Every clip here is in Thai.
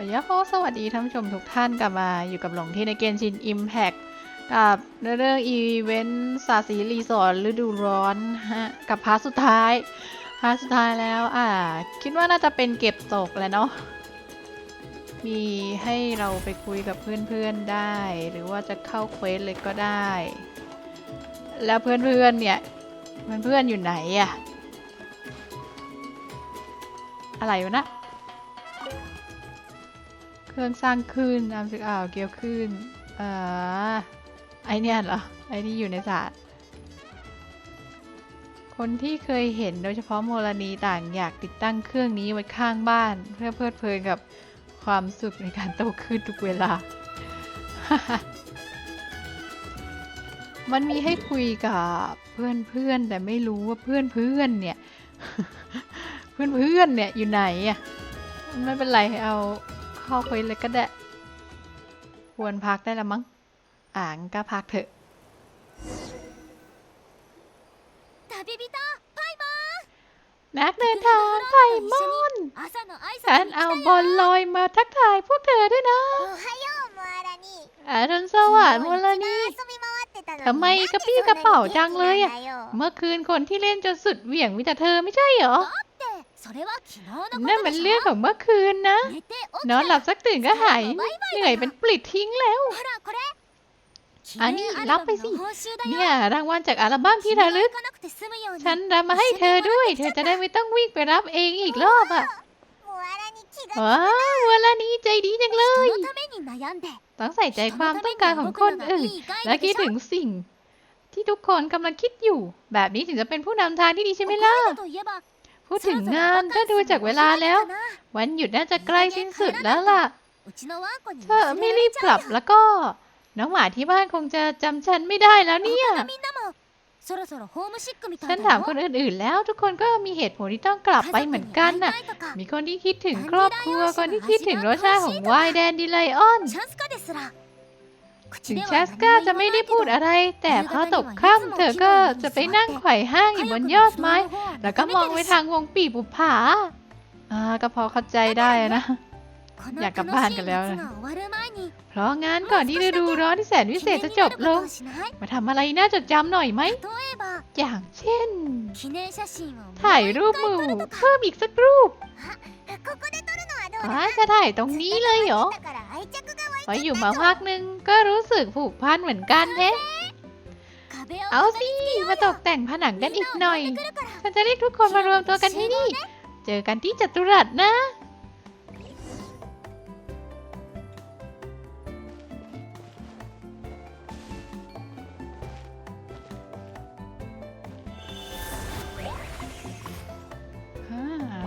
ขอยาโฮสวัสดีท่านผู้ชมทุกท่านกลับมาอยู่กับหลงที่ในเกมชิน Impact กับเรื่องอีเวนต์สาสีรีสอร์ทฤดูร้อนฮะกับพาร์ทสุดท้ายพาร์ทสุดท้ายแล้วอ่าคิดว่าน่าจะเป็นเก็บตกแล้วเนาะมีให้เราไปคุยกับเพื่อนๆได้ หรือว่าจะเข้าเควสเลยก็ได้ แล้วเพื่อนๆเนี่ยเพื่อนๆอยู่ไหนอะอะไรวะนะ เครื่องสร้างคลื่นน้ำซึกอ่าวเกี่ยวคลื่นอ่าไอเนี่ยเหรอ ไอที่อยู่ในศาสตร์ คนที่เคยเห็นโดยเฉพาะโมลนีต่างอยากติดตั้งเครื่องนี้ไว้ข้างบ้าน เพื่อเพลิดเพลินกับความสุขในการโตขึ้นทุกเวลา มันมีให้คุยกับเพื่อนๆ แต่ไม่รู้ว่าเพื่อนๆ เนี่ย เพื่อนๆ เนี่ยอยู่ไหนอะ ไม่เป็นไรเอา เข้าไปเลยก็ได้ ควรพักได้แล้วมั้ง อ่างก็พักเถอะนักเดินทางไพมอนฉันเอาบอลลอยมาทักทายพวกเธอด้วยนะอารุณสวัสดิ์มูลนีทำไมกระปี้กระเป๋าจังเลยอะ เมื่อคืนคนที่เล่นจนสุดเหวี่ยงมีแต่เธอไม่ใช่เหรอ นั่นมันเรื่องของเมื่อคืนนะ นอนหลับสักตื่นก็หายเหนื่อยเป็นปลิดทิ้งแล้วอันนี้รับไปสิ เนี่ยรางวัลจากอัลบั้มที่ระลึก ฉันรับมาให้เธอด้วย เธอจะได้ไม่ต้องวิ่งไปรับเองอีกรอบอะว้าวเวลานี้ใจดีจังเลย ต้องใส่ใจความต้องการของคนอื่น และคิดถึงสิ่ง ที่ทุกคนกำลังคิดอยู่ แบบนี้ถึงจะเป็นผู้นำทางที่ดีใช่ไหมล่ะ พูดถึงงานถ้าดูจากเวลาแล้ว วันหยุดน่าจะใกล้สิ้นสุดแล้วล่ะเธอไม่รีบกลับแล้วก็ น้องหมาที่บ้านคงจะจำฉันไม่ได้แล้วเนี่ย ฉันถามคนอื่นๆ แล้วทุกคนก็มีเหตุผลที่ต้องกลับไปเหมือนกันน่ะ มีคนที่คิดถึงครอบครัว คนที่คิดถึงรสชาติของไวน์แดนดิไลออน ถึงจัสกาจะไม่ได้พูดอะไร แต่พอตกค่ำเธอก็จะไปนั่งไข่ห้างอยู่บนยอดไม้ แล้วก็มองไปทางวงปีบุผาอ่าก็พอเข้าใจได้นะ อยากกลับบ้านกันแล้วนะเพราะงานก่อนที่ฤดูร้อนที่แสนวิเศษจะจบลง มาทำอะไรน่าจดจำหน่อยไหม อย่างเช่น ถ่ายรูปมือเพิ่มอีกสักรูปอ๋อจะถ่ายตรงนี้เลยเหรอ ออยู่มาพักนึงก็รู้สึกผูกพันเหมือนกันเฮ้เอาสิ มาตกแต่งผนังกันอีกหน่อย ฉันจะเรียกทุกคนมารวมตัวกันที่นี่ เจอกันที่จัตุรัสนะ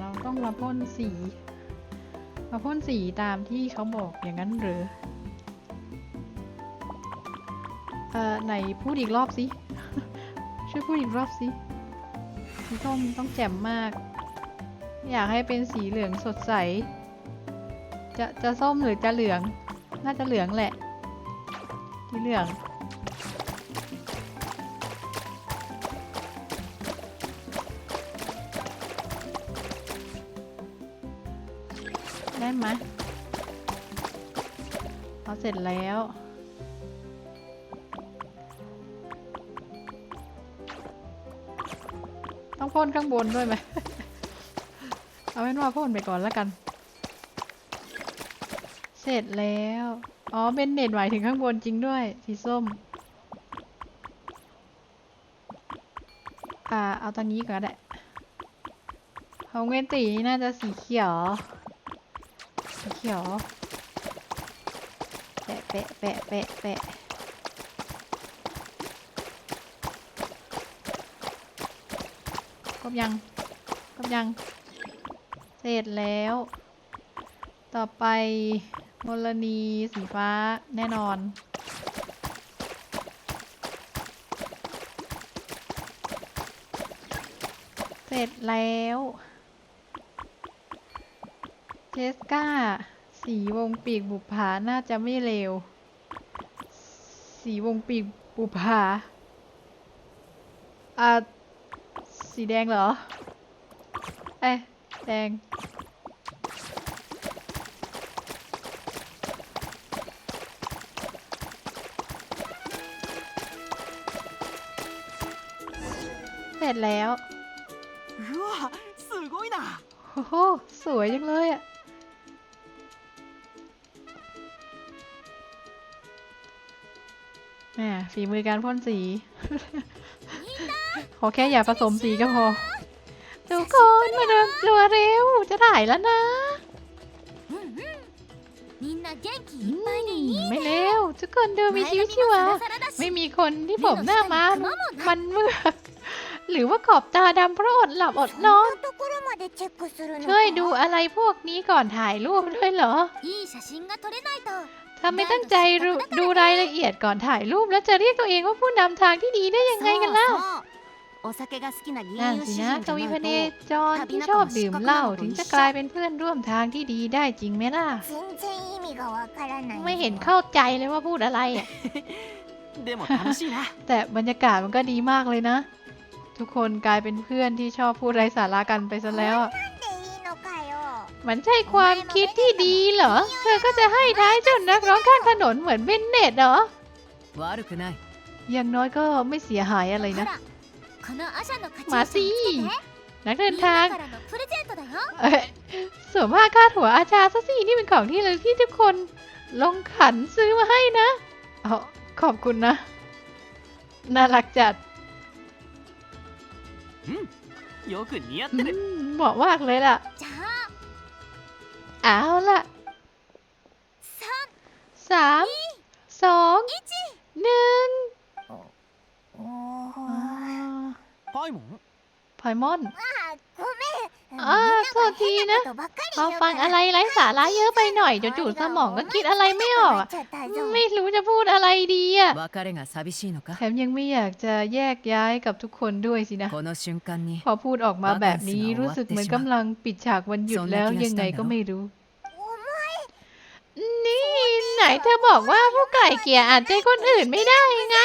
เราต้องมาพ่นสี มาพ่นสีตามที่เขาบอกอย่างนั้นหรือ เอ่อไหนพูดอีกรอบสิ ช่วยพูดอีกรอบสิสีส้มต้องแจ่มมาก อยากให้เป็นสีเหลืองสดใส จะจะส้มหรือจะเหลือง น่าจะเหลืองแหละสีเหลืองได้ไหมเอาเสร็จแล้ว ต้องพ่นข้างบนด้วยไหม เอาเป็นว่าพ่นไปก่อนแล้วกัน เสร็จแล้ว อ๋อเบนเน็ตหมายถึงข้างบนจริงด้วย สีส้ม อ่า เอาตอนนี้ก่อนก็ได้ของเวนตีนี่น่าจะสีเขียว สีเขียว แปะแปะแปะแปะแปะคร บยังครบยัง เสร็จแล้ว ต่อไปมลนีสีฟ้าแน่นอน เสร็จแล้วเจสกาสีวงปีกบุผาน่าจะไม่เลวสีวงปีกบุผาอ่า สีแดงเหรอ เอ้แดง เสร็จแล้วว้าสวยนะโอ้โหสวยจังเลยอะแหมฝีมือการพ่นสี ขอแค่อย่าผสมสีก็พอ ทุกคนมาเดินตัวเร็ว จะถ่ายแล้วนะไม่เร็ว ทุกคนดูมีชีวิตชีวา ไม่มีคนที่ผมหน้ามันมันเมื่อหรือว่าขอบตาดำเพราะอดหลับอดนอน ช่วยดูอะไรพวกนี้ก่อนถ่ายรูปด้วยเหรอ ถ้าไม่ตั้งใจดูรายละเอียดก่อนถ่ายรูปแล้วจะเรียกตัวเองว่าผู้นำทางที่ดีได้ยังไงกันเล่า นั่นสินะทวิพเนจอนที่ชอบดื่มเหล้าถึงจะกลายเป็นเพื่อนร่วมทางที่ดีได้จริงไหมล่ะ ไม่เห็นเข้าใจเลยว่าพูดอะไรอะแต่บรรยากาศมันก็ดีมากเลยนะ ทุกคนกลายเป็นเพื่อนที่ชอบพูดไร้สาระกันไปซะแล้วอะมันใช่ความคิดที่ดีเหรอ เธอก็จะให้ท้ายจนนักร้องข้างถนนเหมือนเบนเนตเหรออย่างน้อยก็ไม่เสียหายอะไรนะ มาสินักเดินทางเอ้สวมผ้าคาดหัวอาชาซะสินี่เป็นของที่ระลึกที่ทุกคนลงขันซื้อมาให้นะเออขอบคุณนะ น่ารักจัดเหมาะมากเลยล่ะ เอาล่ะสามสองหนึ่ง ยหมูพอยมอนอ่าโทษทีนะพาฟังอะไรไร้สาระเยอะไปหน่อยจนจู่สมองก็คิดอะไรไม่ออก ไม่รู้จะพูดอะไรดีอะแถมยังไม่อยากจะแยกย้ายกับทุกคนด้วยสินะ พอพูดออกมาแบบนี้รู้สึกเหมือนกำลังปิดฉากวันหยุดแล้วยังไงก็ไม่รู้ นี่ไหนเธอบอกว่าผู้ไก่เกียร์อาจใจคนอื่นไม่ได้ไง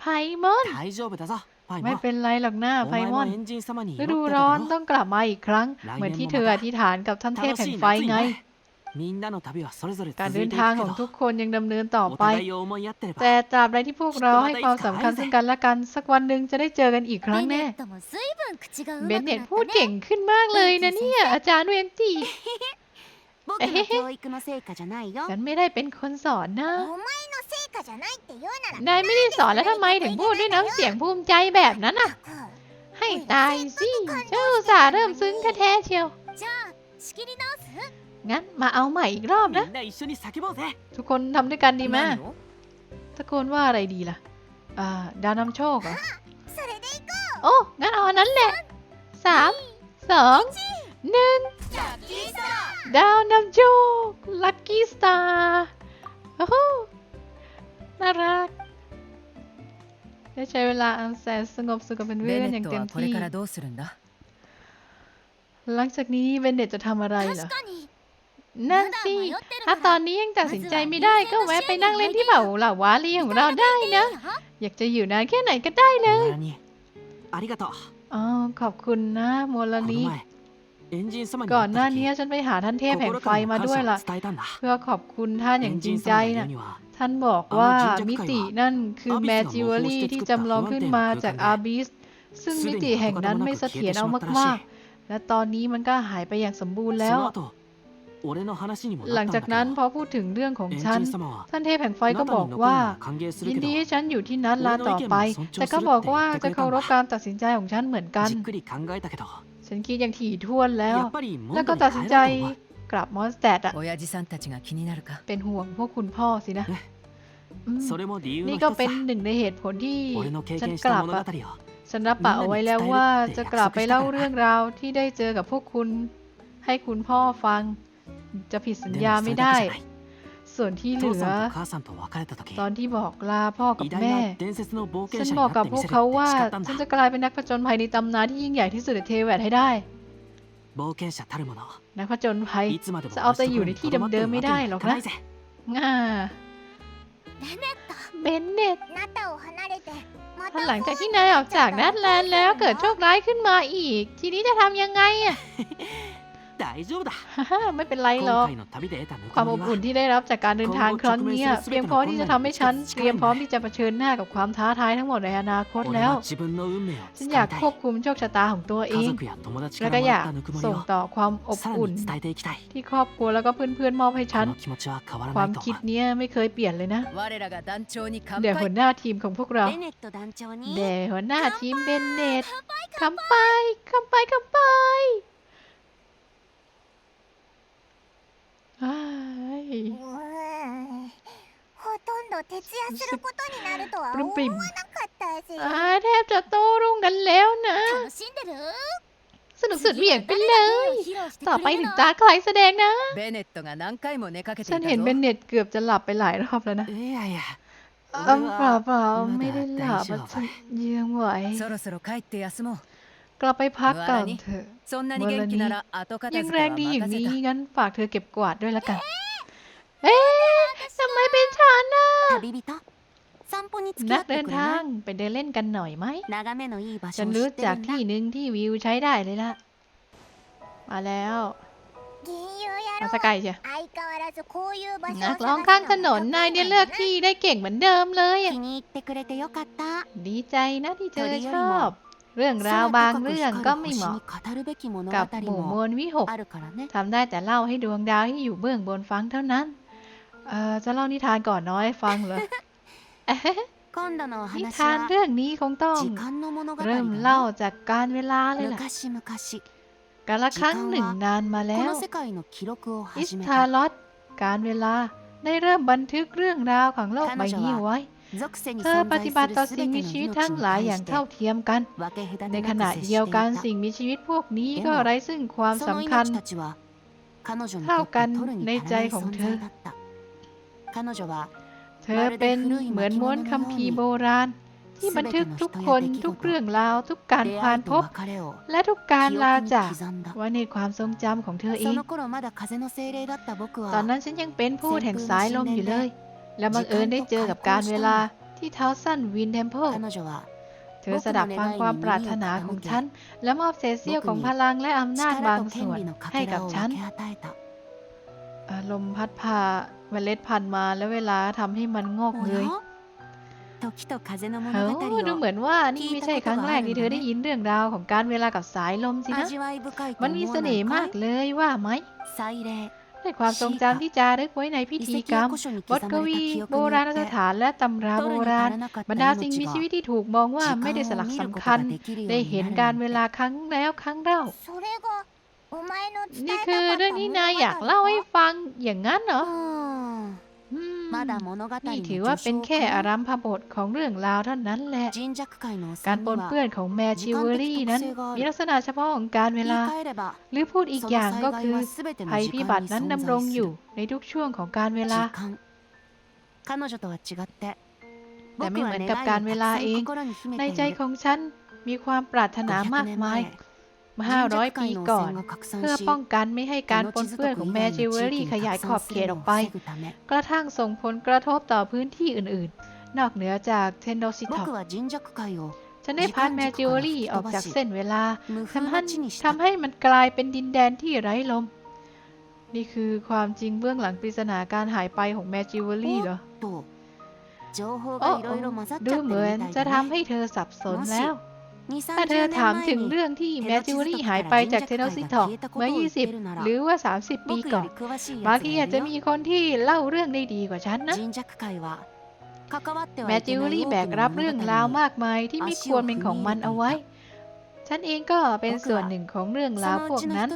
ไพมอน 大丈夫だぞパイモ ไม่ ン เป็นไรหรอกหน้า お ไพ 前 มอน もエンジン様に祈 ฤ って ดู た ร้อน だろ ต้องกลับมาอีกครั้ง เหมือนที่เธออธิษฐานกับท่านเทพ 楽 แห่ し ง い ไฟ 夏に ไง ねみんなの旅はそれぞれ การ 続 เดิ い น てい ทาง く ข け องทุ ど กคนยังดำเนินต่อ お ไป 互いを思い合ってれば แต่ตราบใดที่พวกเราให้ความสำคัญซึ่งกันและกัน สักวันหนึ่งจะได้เจอกันอีกครั้ง ベ แน่ ネットも随分口がう เบ ま น く เน็ต なっ พูด たね เก่งขึ้นมากเลยนะเนี่ย อาจารย์เวนตี 僕の教育の成果じゃないよ ฉันไม่ได้เป็นคนสอนนะ お前の 成果じゃないって言うなら นายไม่ได้สอนแล้วทำไมถึงพูดด้วยน้ำเสียงภูมิใจแบบนั้นน่ะ ให้ตายสิเจ้าอุตสาห์เริ่มซึ้งแท้ๆเชียว じゃあ仕切り直す งั้นมาเอาใหม่อีกรอบ み นะ んな一緒に叫ぼうぜ ทุกคนทำด้วยกันดีไหม 何を ตะโกนว่าอะไรดีล่ะ อ่า ดาวนำโชคเหรอ それでいこ โอ้ งั้นเอาอันนั้นแหละสามสองหนึ่ง うラッキースター ดาวนำโชค ลัคกี้สตาร์โอ้โห น่ารัก ได้ใช้เวลาอันแสนสงบสุขกับเป็นเพื่อนอย่างเต็มที่หลังจากนี้เบนเดตจะทำอะไรเหรอนั่นสิ ถ้าตอนนี้ยังตัดสินใจไม่ได้ก็แวะไปนั่งเล่นที่เบาเหล่าวาลีของเราได้นะ อยากจะอยู่นานแค่ไหนก็ได้เลยอ๋อขอบคุณนะโมลนิก่อนหน้านี้ฉันไปหาท่านเทพแห่งไฟมาด้วยล่ะ เพื่อขอบคุณท่านอย่างจริงใจนะ ท่านบอกว่ามิตินั่นคือแมจิวเวลรี่ที่จำลองขึ้นมาจากอาบิส ซึ่งมิติแห่งนั้นไม่เสถียรเอามากๆ และตอนนี้มันก็หายไปอย่างสมบูรณ์แล้ว หลังจากนั้นพอพูดถึงเรื่องของฉัน ท่านเทพแห่งไฟก็บอกว่า ยินดีให้ฉันอยู่ที่นั้นลาต่อไป แต่ก็บอกว่าจะเคารพการตัดสินใจของฉันเหมือนกัน ฉันคิดอย่างถี่ถ้วนแล้ว แล้วก็ตัดสินใจ กลับมอนสแตดอะ 親父さんたちが気になるか เป็นห่วงพวกคุณพ่อสินะ ね อืม それも理由の นี่ 一 ก็ つ เป็น だ หนึ่งในเหตุผลที่ 俺の経 ฉัน 験し ก た ลับ 物 อะ 語を ฉันรับปากเอาไว้แล้วว่าจะกลับไปเล่าเรื่องราวที่ได้เจอกับพวกคุณ ให้คุณพ่อฟัง จะผิดสัญ で ญา もそ ไม่ れだ ได้ けじゃない ส่วนที่เหลื 父 อ さんと母さんと別れた時 ตอนที่บอกลาพ่อกับ 偉大 แม่ な伝説の冒 ฉั 険 น 者に บอก な กับ って พ み วก せる เขาว่า 誓ったん ฉัน だ จะกลายเป็นนักผจญภัยในตำนานที่ยิ่งใหญ่ที่สุดในเทเวตให้ได้ 冒険者たるもの นักะจนภัยจะเอาแต่อยู่ในที่เดิมๆไม่ได้หรอกนะง่าเบนเน็ตถ้าหลังจากที่นายออกจากนัดแลนแล้วเกิดโชคร้ายขึ้นมาอีก ทีนี้จะทำยังไงอะ ไม่เป็นไรหรอกความอบอุ่นที่ได้รับจากการเดินทางครั้งนี้เตรียมพร้อมที่จะทำให้ฉันเตรียมพร้อมที่จะเผชิญหน้ากับความท้าทายทั้งหมดในอนาคตแล้ว ฉันอยากควบคุมโชคชะตาของตัวเอง และก็อยากส่งต่อความอบอุ่น ที่ครอบครัวแล้วก็เพื่อนๆมอบให้ฉัน ความคิดนี้ไม่เคยเปลี่ยนเลยนะเดี๋ยวหัวหน้าทีมของพวกเราเดี๋ยวหัวหน้าทีมเบนเนตคำไปคำไปคำไป ほとんど徹夜することになるとは思わなかったぜอ่าแทบจะโต้รุ่งกันแล้วนะ楽しんでるสนุกสุดเหวี่ยงไปเลย ต่อไปถึงตาใครแสดงนะベネットが何回も寝かけていฉัたนぞเห็นเบนเน็ตเกือบจะหลับไปหลายรอบแล้วนะเปล่าเปล่าไม่ได้หลับอฉันยังไหว กลับไปพักก่อนเถอะเมลนี้ยังแรงดีอย่างนี้งั้นฝากเธอเก็บกวาดด้วยละกัน เอ๊ะทำไมเป็นฉันน่ะนักเดินทางไปเดินเล่นกันหน่อยไหมฉันรู้จากที่หนึ่งที่วิวใช้ได้เลยล่ะ มาแล้วมาสกายเชียนักร้องข้างถนนนายเนี่ยเลือกที่ได้เก่งเหมือนเดิมเลยดีใจนะที่เจอชอบ เรื่องราวบางเรื่องก็ไม่เหมาะกับหมู่มวลวิหกทำได้แต่เล่าให้ดวงดาวที่อยู่เบื้องบนฟังเท่านั้นจะเล่านิทานก่อนน้อยฟังเหรอนิทานเรื่องนี้คงต้อง เริ่มเล่าจากการเวลาเลยล่ะกาละครั้งหนึ่งนานมาแล้ว อิสทาลอตการเวลาได้เริ่มบันทึกเรื่องราวของโลกใบนี้ไว้ เธอปฏิบัติต่อสิ่งมีชีวิตทั้งหลายอย่างเท่าเทียมกัน ในขณะเดียวกันสิ่งมีชีวิตพวกนี้ก็ไร้ซึ่งความสำคัญ เท่ากันในใจของเธอ เธอเป็นเหมือนม้วนคัมภีร์โบราณ ที่บันทึกทุกคนทุกเรื่องราว ทุกการผ่านพบ และทุกการลาจากไว้ในความทรงจำของเธอเอง ตอนนั้นฉันยังเป็นผู้แห่งสายลมอยู่เลย แล้วบังเอิญได้เจอกับการเวลาที่เท้าสั้นวินเทมเพิลเธอสดับฟังความปรารถนาของฉัน และมอบเศษเสี้ยวของพลังและอำนาจบางส่วนให้กับฉันลมพัดพาเมล็ดพันธุ์มาและเวลาทำให้มันงอกเลยเฮ้ดูเหมือนว่านี่ไม่ใช่ครั้งแรกที่เธอได้ยินเรื่องราวของการเวลากับสายลมสินะ มันมีเสน่ห์มากเลยว่าไหม ในความทรงจำที่จารึกไว้ในพิธีกรรมบทกวีโบราณสถานและตำราโบราณ บรรดาสิ่งมีชีวิตที่ถูกมองว่าไม่ได้สลักสำคัญ ได้เห็นการเวลาครั้งแล้วครั้งเล่า นี่คือเรื่องที่นายอยากเล่าให้ฟังอย่างนั้นเหรอ นี่ถือว่าเป็นแค่อารัมพบทของเรื่องราวเท่านั้นแหละ การปนเปื้อนของแมชิเวอรี่นั้น มีลักษณะเฉพาะของการเวลา หรือพูดอีกอย่างก็คือ ภัยพิบัตินั้นดำรงอยู่ในทุกช่วงของการเวลาแต่ไม่เหมือนกับการเวลาเอง ในใจของฉันมีความปรารถนามากมาย 500 ปีก่อน เพื่อป้องกันไม่ให้การปนเปื้อนของแมจิเวอรี่ขยายขอบเขตออกไป กระทั่งส่งผลกระทบต่อพื้นที่อื่นๆ นอกเหนือจากเทนโดซิท็อกฉันได้พานแมจิเวอรี่ออกจากเส้นเวลาทำให้ทำให้มันกลายเป็นดินแดนที่ไร้ลม นี่คือความจริงเบื้องหลังปริศนาการหายไปของแมจิเวอรี่เหรอโอ้ดูเหมือนจะทำให้เธอสับสนแล้ว ถ้าเธอถามถึงเรื่องที่แมจิวรี่หายไปจากเทนโนซิทองเมื่อ 20 หรือว่า 30 ปีก่อนบางทีอาจจะมีคนที่เล่าเรื่องได้ดีกว่าฉันนะแมจิวรี่แบกรับเรื่องราวมากมายที่ไม่ควรเป็นของมันเอาไว้ ฉันเองก็เป็นส่วนหนึ่งของเรื่องราวพวกนั้น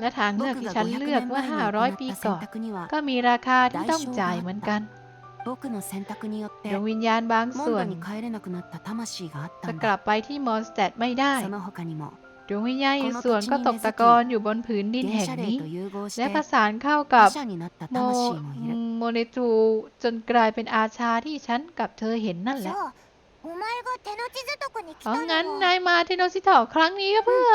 และทางเลือกที่ฉันเลือกเมื่อ 500 ปีก่อน ก็มีราคาที่ต้องจ่ายเหมือนกัน 僕の選択によってดวงวิญญาณบางส่วนจะกลับไปที่มอนสเตดไม่ดวงวิญญาณอีกส่วนก็ตกตะกอนอยู่บนผืนดินแห่งนี้ และประสานเข้ากับโมโมเนตูจนกลายเป็นอาชาที่ฉันกับเธอเห็นนั่นแหละเพราะงั้นนายมาเทโนซิโตครั้งนี้ก็เพื่อ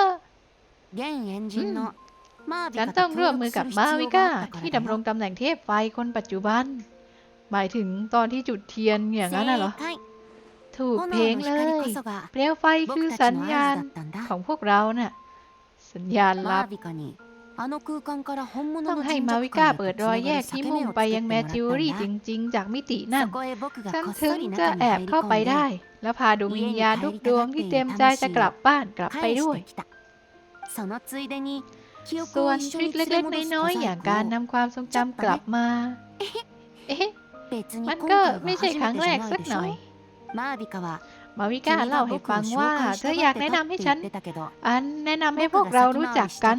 ฉันต้องร่วมมือกับมาวิก้าที่ดำรงตำแหน่งเทพไฟคนปัจจุบัน หมายถึงตอนที่จุดเทียนอย่างนั้นน่ะเหรอ ถูกเพลงเลย เปลวไฟคือสัญญาณของพวกเราเน่ะ สัญญาณลับ ต้องให้มาวิก้าเปิดรอยแยกที่มุ่งไปยังแมจิวรี่จริง ๆ จากมิตินั่น ฉันถึงจะแอบเข้าไปได้ แล้วพาดวงวิญญาณทุกดวงที่เต็มใจจะกลับบ้านกลับไปด้วยส่วนทริคเล็กๆน้อยๆอย่างการนำความทรงจำกลับมา เอ๊ะ มันก็ไม่ใช่ครั้งแรกสักหน่อย มาวิกาเล่าให้ฟังว่า เธออยากแนะนำให้ฉัน อันแนะนำให้พวกเรารู้จักกัน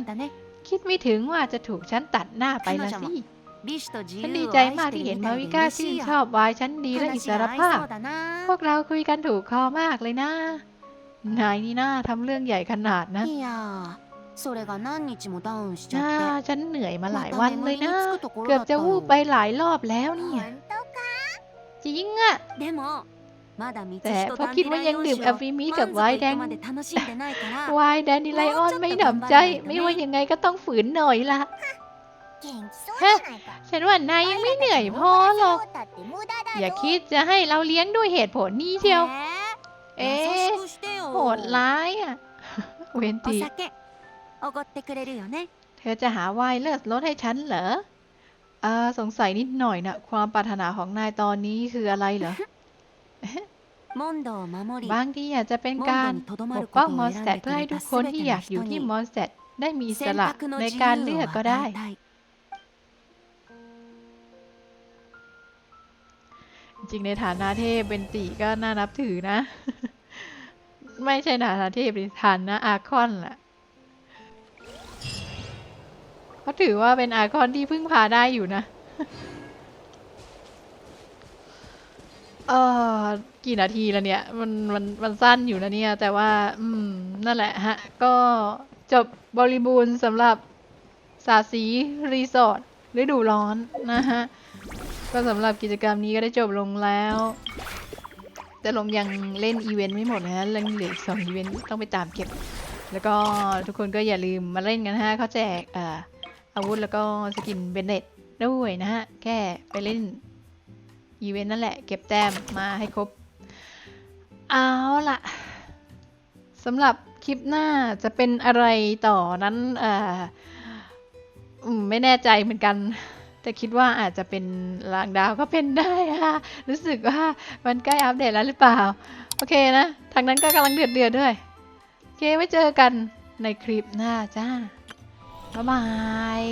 คิดไม่ถึงว่าจะถูกฉันตัดหน้าไปละสิฉันดีใจมากที่เห็นมาวิกาชื่นชอบวายฉันดีและอิสรภาพ พวกเราคุยกันถูกคอมากเลยนะ นายนี่น่าทำเรื่องใหญ่ขนาดนะน่าฉันเหนื่อยมาหลายวันเลยนะ เกือบจะวูบไปหลายรอบแล้วเนี่ย จริงอะแต่พอคิดว่ายังดื่มแอฟริมีกับไวน์แดงวายแดนี่ไลออนไม่หนำใจ ไม่ว่ายังไงก็ต้องฝืนหน่อยละฮะฉันว่านายยังไม่เหนื่อยพอหรอก อย่าคิดจะให้เราเลี้ยงด้วยเหตุผลนี้เดียว เอ๊โหดร้ายอะ เวนตีเธอจะหาไวน์เลิศรถให้ฉันเหรอ อาสงสัยนิดหน่อยนะความปรารถนาของนายตอนนี้คืออะไรเหรอ บางทีอยากจะเป็นการปกป้องมอนสเตดเพื่อให้ทุกคนที่อยากอยู่ที่มอนสเตดได้มีสละในการเลือกก็ได้ จริงในฐานะเทพเป็นติก็น่านับถือนะ ไม่ใช่ฐานะเทพดิฐานะอาคอนแหละ เขาถือว่าเป็นอาคอนที่พึ่งพาได้อยู่นะ เออกี่นาทีแล้วเนี่ย มันมันมันสั้นอยู่นะเนี่ย แต่ว่า อืม นั่นแหละฮะ ก็จบบริบูรณ์สำหรับสาสีรีสอร์ทฤดูร้อนนะฮะ ก็สำหรับกิจกรรมนี้ก็ได้จบลงแล้ว แต่ลงยังเล่นอีเวนต์ไม่หมดนะฮะยังเหลืออีกสองอีเวนต์ต้องไปตามเก็บ แล้วก็ทุกคนก็อย่าลืมมาเล่นกันฮะเขาแจกอ่อ อาวุธแล้วก็สกินเบนเน็ตด้วยนะฮะ แค่ไปเล่นอีเวนต์นั่นแหละ เก็บแต้มมาให้ครบ เอาล่ะสำหรับคลิปหน้าจะเป็นอะไรต่อนั้นอ่ออืมไม่แน่ใจเหมือนกัน แต่คิดว่าอาจจะเป็นลางดาวก็เป็นได้ค่ะรู้สึกว่ามันใกล้อัปเดตแล้วหรือเปล่า โอเคนะ ทางนั้นก็กำลังเดือดเดือดด้วย โอเคไว้เจอกันในคลิปหน้าจ้า บ๊ายบาย